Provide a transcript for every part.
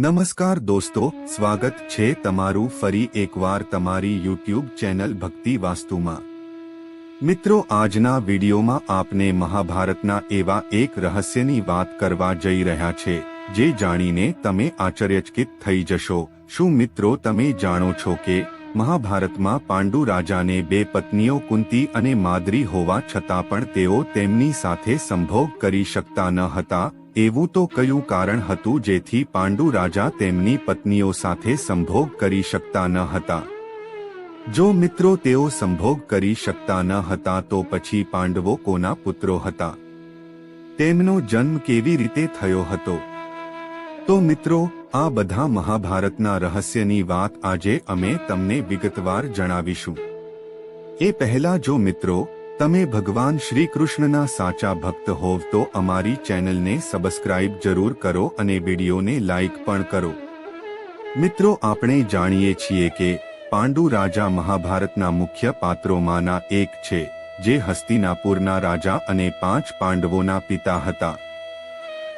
નમસ્કાર દોસ્તો, સ્વાગત છે તમારું ફરી એકવાર તમારી યુટ્યુબ ચેનલ ભક્તિ વાસ્તુમાં. મિત્રો, આજના વિડીયોમાં આપને મહાભારતના એવા એક રહસ્યની વાત કરવા જઈ રહ્યા છે, જે જાણીને તમે આશ્ચર્યચકિત થઈ જશો. શું મિત્રો, તમે જાણો છો કે મહાભારતમાં પાંડુ રાજાને બે પત્નીઓ કુંતી અને માદરી હોવા છતાં પણ તેઓ તેમની સાથે સંભોગ કરી શકતા ન હતા? એવું તો કયું કારણ હતું જેથી પાંડુ રાજા તેમની પત્નીઓ સાથે સંભોગ કરી શકતા ન હતા? જો મિત્રો તેઓ સંભોગ કરી શકતા ન હતા તો પછી પાંડવો કોના પુત્રો હતા? તેમનો જન્મ કેવી રીતે થયો હતો? તો મિત્રો, આ બધા મહાભારતના રહસ્યની વાત આજે અમે તમને વિગતવાર જણાવીશું. એ પહેલા જો મિત્રો તમે ભગવાન શ્રી કૃષ્ણના સાચા ભક્ત હોવ તો અમારી ચેનલને સબસ્ક્રાઇબ જરૂર કરો અને વિડીયોને લાઇક પણ કરો. મિત્રો, આપણે જાણીએ છીએ કે પાંડુ રાજા મહાભારતના મુખ્ય પાત્રોમાંના એક છે, જે હસ્તિનાપુરના રાજા અને પાંચ પાંડવોના પિતા હતા.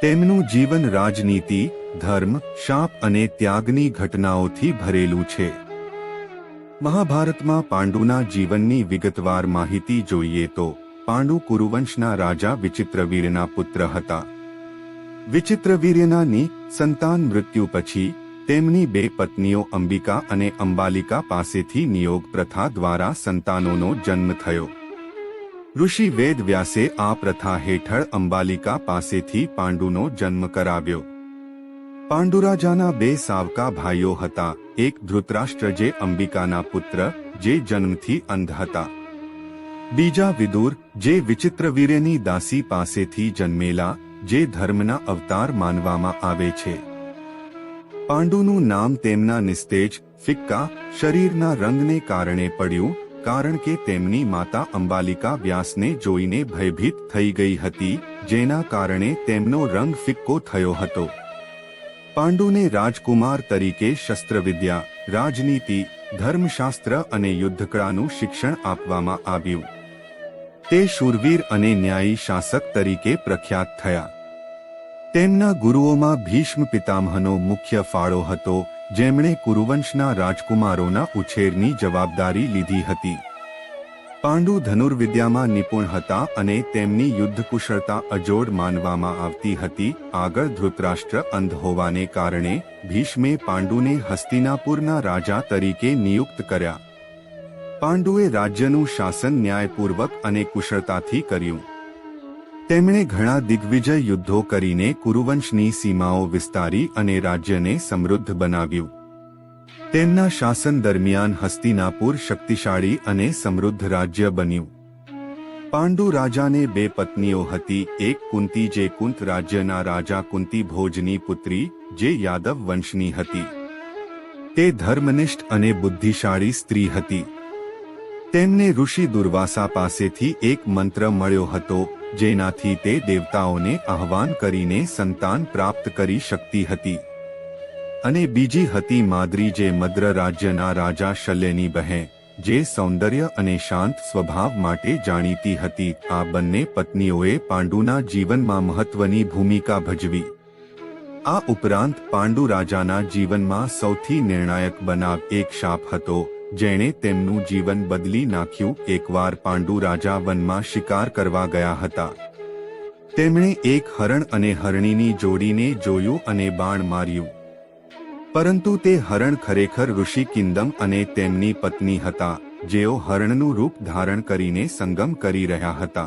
તેમનું જીવન રાજનીતિ, ધર્મ, શાપ અને ત્યાગની ઘટનાઓથી ભરેલું છે. મહાભારતમાં પાંડુના જીવનની વિગતવાર માહિતી જોઈએ તો, પાંડુ કુરુવંશના રાજા વિચિત્રવીર્યના પુત્ર હતા. વિચિત્રવીર્યનાની સંતાન મૃત્યુ પછી, તેમની બે પત્નીઓ અંબિકા અને અંબાલિકા પાસેથી નિયોગ પ્રથા દ્વારા સંતાનોનો જન્મ થયો. ઋષિ વેદ વ્યાસે આ પ્રથા હેઠળ અંબાલિકા પાસેથી પાંડુનો જન્મ કરાવ્યો. પાંડુરાજાના બે સાવકા ભાઈઓ હતા. એક ધૃતરાષ્ટ્ર જે અંબિકાના પુત્ર, જે જન્મથી અંધ હતા. બીજા વિદુર, જે વિચિત્રવીર્યની દાસી પાસેથી જન્મેલા, જે ધર્મના અવતાર માનવામાં આવે છે. પાંડુનું નામ તેમના નિસ્તેજ, ફિક્કા, શરીરના રંગને કારણે પડ્યું, કારણ કે તેમની માતા અંબાલિકા વ્યાસને જોઈને ભયભીત થઈ ગઈ હતી, જેના કારણે તેમનો રંગ ફિક્કો થયો હતો. પાંડુને રાજકુમાર તરીકે શસ્ત્રવિદ્યા, રાજનીતિ, ધર્મશાસ્ત્ર અને યુદ્ધકળાનું શિક્ષણ આપવામાં આવ્યું. તે શૂરવીર અને ન્યાયી શાસક તરીકે પ્રખ્યાત થયા. તેમના ગુરુઓમાં ભીષ્મ પિતામહનો મુખ્ય ફાળો હતો, જેમણે કુરુવંશના રાજકુમારોના ઉછેરની જવાબદારી લીધી હતી. પાંડુ ધનુર્વિદ્યામાં નિપુણ હતા અને તેમની યુદ્ધ કુશળતા અજોડ માનવામાં આવતી હતી. આગળ ધૃતરાષ્ટ્ર અંધ હોવાને કારણે ભીષ્મે પાંડુને હસ્તિનાપુરના રાજા તરીકે નિયુક્ત કર્યા. પાંડુએ રાજ્યનું શાસન ન્યાયપૂર્વક અને કુશળતાથી કર્યું. તેમણે ઘણા દિગ્વિજય યુદ્ધો કરીને કુરુવંશની સીમાઓ વિસ્તારી અને રાજ્યને સમૃદ્ધ બનાવ્યું. તેમના શાસન દરમિયાન હસ્તિનાપુર શક્તિશાળી અને સમૃદ્ધ રાજ્ય બન્યું. પાંડુ રાજાને બે પત્નીઓ હતી, એક કુંતી જે કુંત રાજ્યના રાજા કુંતી ભોજની પુત્રી, જે યાદવ વંશની હતી. તે ધર્મનિષ્ઠ અને બુદ્ધિશાળી સ્ત્રી હતી. તેમને ઋષિ દુર્વાસા પાસેથી એક મંત્ર મળ્યો હતો, જેનાથી તે દેવતાઓને આહવાન કરીને સંતાન પ્રાપ્ત કરી શકતી હતી. અને બીજી હતી માદ્રી જે મદ્ર રાજ્યના રાજા શલ્યની બહેન, જે સૌંદર્ય અને શાંત સ્વભાવ માટે જાણીતી હતી. આ બંને પત્નીઓએ પાંડુના જીવનમાં મહત્વની ભૂમિકા ભજવી. આ ઉપરાંત પાંડુ રાજાના જીવનમાં સૌથી નિર્ણાયક બનાવ એક શાપ હતો, જેણે તેમનું જીવન બદલી નાખ્યું. એકવાર પાંડુ રાજા વનમાં શિકાર કરવા ગયા હતા. તેમણે એક હરણ અને હરણીની જોડીને જોયું અને બાણ માર્યું. પરંતુ તે હરણ ખરેખર ઋષિ કિંદમ અને તેમની પત્ની હતા, જેઓ હરણનું રૂપ ધારણ કરીને સંગમ કરી રહ્યા હતા.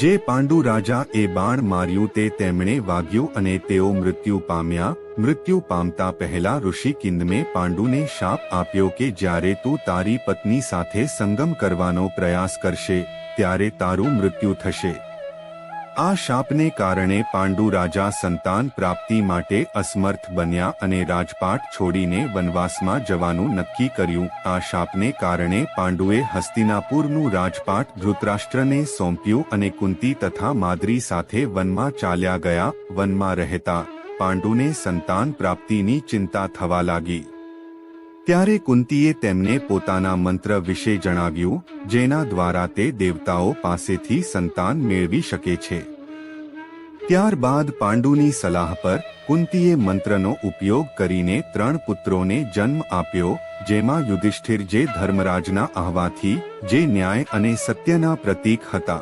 જે પાંડુ રાજા એ બાણ માર્યું તે તેમણે વાગ્યું અને તેઓ મૃત્યુ પામ્યા. મૃત્યુ પામતા પહેલા ઋષિ કિંદમે પાંડુને શાપ આપ્યો કે જ્યારે તું તારી પત્ની સાથે સંગમ કરવાનો પ્રયાસ કરશે, ત્યારે તારું મૃત્યુ થશે. આ શાપને કારણે પાંડુ રાજા સંતાન પ્રાપ્તિ માટે અસમર્થ બન્યા અને રાજપાટ છોડીને વનવાસમાં જવાનું નક્કી કર્યું. આ શાપને કારણે પાંડુએ હસ્તિનાપુરનું રાજપાટ ધૃતરાષ્ટ્રને સોંપ્યું અને કુંતી તથા માદરી સાથે વનમાં ચાલ્યા ગયા. વનમાં રહેતા પાંડુને સંતાન પ્રાપ્તિની ચિંતા થવા લાગી. ત્યારે કુંતીએ તેમને પોતાના મંત્ર વિશે જણાવ્યું, જેના દ્વારા તે દેવતાઓ પાસેથી સંતાન મેળવી શકે છે. ત્યારબાદ પાંડુની સલાહ પર કુંતીએ મંત્રનો ઉપયોગ કરીને ત્રણ પુત્રોને જન્મ આપ્યો, જેમાં યુધિષ્ઠિર જે ધર્મરાજના આહવાથી, જે ન્યાય અને સત્યના પ્રતીક હતા.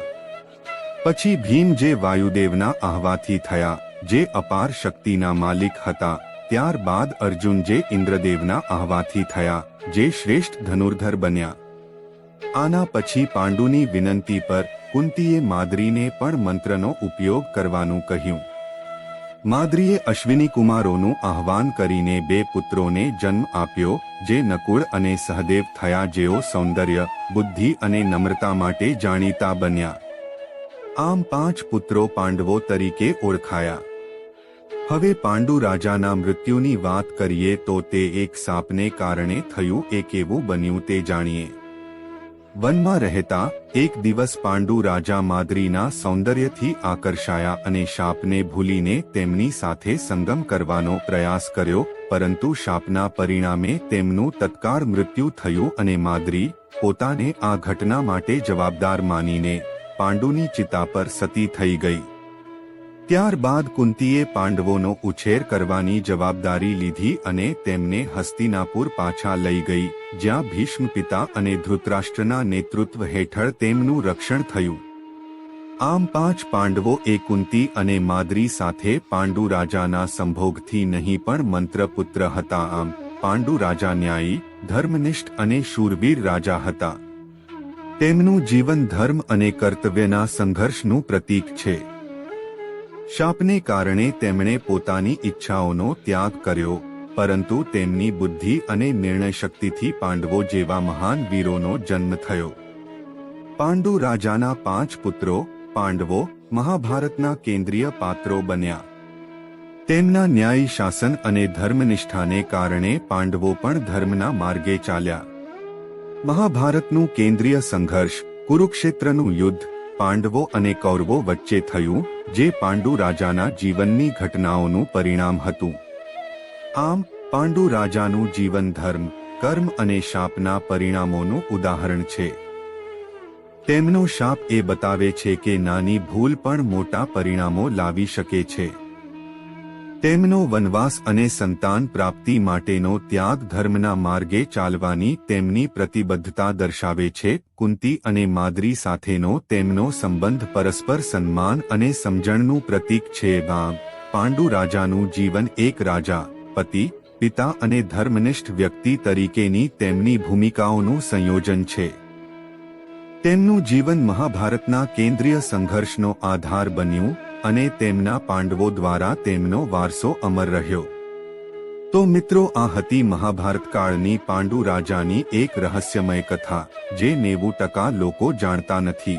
પછી ભીમ જે વાયુદેવના આહવાથી થયા, જે અપાર શક્તિના માલિક હતા. ત્યારબાદ અર્જુન જે ઇન્દ્રદેવના આહવાથી થયા, જે શ્રેષ્ઠ ધનુર્ધર બન્યા. આના પછી પાંડુની વિનંતી પર કુંતીએ માદ્રીને પણ મંત્રનો ઉપયોગ કરવાનું કહ્યું. માદ્રીએ અશ્વિની કુમારોનું આહવાન કરીને બે પુત્રોને જન્મ આપ્યો, જે નકુળ અને સહદેવ થયા જેઓ સૌંદર્ય, બુદ્ધિ અને નમ્રતા માટે જાણીતા બન્યા. આમ પાંચ પુત્રો પાંડવો તરીકે ઓળખાયા. હવે પાંડુ રાજાના મૃત્યુની વાત કરીએ તો તે એક સાપને કારણે થયું એ કેવું બન્યું તે જાણીએ. વનમાં રહેતા, એક દિવસ પાંડુ રાજા માદ્રીના સૌંદર્યથી આકર્ષાયા અને શાપને ભૂલીને તેમની સાથે સંગમ કરવાનો પ્રયાસ કર્યો, પરંતુ શાપના પરિણામે તેમનું તત્કાળ મૃત્યુ થયું અને માદ્રી પોતાને આ ઘટના માટે જવાબદાર માનીને પાંડુની ચિતા પર સતી થઈ ગઈ. ત્યારબાદ કુંતીએ પાંડવોનો ઉછેર કરવાની જવાબદારી લીધી અને તેમને હસ્તિનાપુર પાછા લઈ ગઈ, જ્યાં ભીષ્મ પિતા અને ધૃતરાષ્ટ્રના નેતૃત્વ હેઠળ તેમનું રક્ષણ થયું. આમ પાંચ પાંડવો એ કુંતી અને માદ્રી સાથે પાંડુ રાજાના સંભોગથી નહીં પણ મંત્રપુત્ર હતા આમ પાંડુ રાજા ન્યાયી, ધર્મનિષ્ઠ અને શૂરવીર રાજા હતા. તેમનું જીવન ધર્મ અને કર્તવ્યના સંઘર્ષનું પ્રતીક છે. શાપને કારણે તેમણે પોતાની ઈચ્છાઓનો ત્યાગ કર્યો, પરંતુ તેમની બુદ્ધિ અને નિર્ણય શક્તિથી પાંડવો જેવા મહાન વીરોનો જન્મ થયો. પાંડુ રાજાના પાંચ પુત્રો, પાંડવો મહાભારતના કેન્દ્રીય પાત્રો બન્યા. તેમના ન્યાયી, શાસન અને ધર્મનિષ્ઠાને કારણે પાંડવો પણ ધર્મના માર્ગે ચાલ્યા. મહાભારતનું કેન્દ્રીય સંઘર્ષ, કુરુક્ષેત્રનું યુદ્ધ પાંડવો અને કૌરવો વચ્ચે થયું, જે પાંડુ રાજાના જીવનની ઘટનાઓનું પરિણામ હતું. આમ, પાંડુ રાજાનું જીવન ધર્મ, કર્મ અને શાપના પરિણામોનું ઉદાહરણ છે. તેમનો શાપ એ બતાવે છે કે નાની ભૂલ પણ મોટા પરિણામો લાવી શકે છે. તેમનો વનવાસ અને સંતાન પ્રાપ્તિ માટેનો ત્યાગ ધર્મના માર્ગે ચાલવાની તેમની પ્રતિબદ્ધતા દર્શાવે છે. કુંતી અને માદરી સાથેનો તેમનો સંબંધ પરસ્પર સન્માન અને સમજણનું પ્રતીક છે. ગામ પાંડુ રાજાનું જીવન એક રાજા, પતિ, પિતા અને ધર્મનિષ્ઠ વ્યક્તિ તરીકેની તેમની ભૂમિકાઓનું સંયોજન છે. તેમનું જીવન મહાભારતના કેન્દ્રીય સંઘર્ષનો આધાર બન્યું. અને તેમના પાંડવો દ્વારા તેમનો વારસો અમર રહ્યો. તો મિત્રો, આ હતી મહાભારત કાળની પાંડુ રાજાની એક રહસ્યમય કથા, જે નેવું ટકા લોકો જાણતા નથી.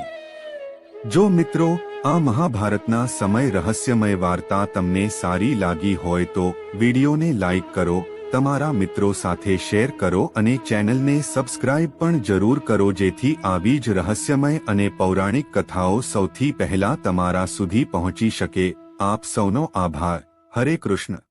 જો મિત્રો, આ મહાભારતના સમય રહસ્યમય વાર્તા તમને સારી લાગી હોય તો વિડીયોને લાઇક કરો તમારા મિત્રો સાથે શેર કરો અને ચેનલને સબસ્ક્રાઇબ પણ જરૂર કરો જેથી આવી જ રહસ્યમય અને પૌરાણિક કથાઓ સૌથી પહેલા તમારા સુધી પહોંચી શકે. આપ સૌનો આભાર. હરે કૃષ્ણ.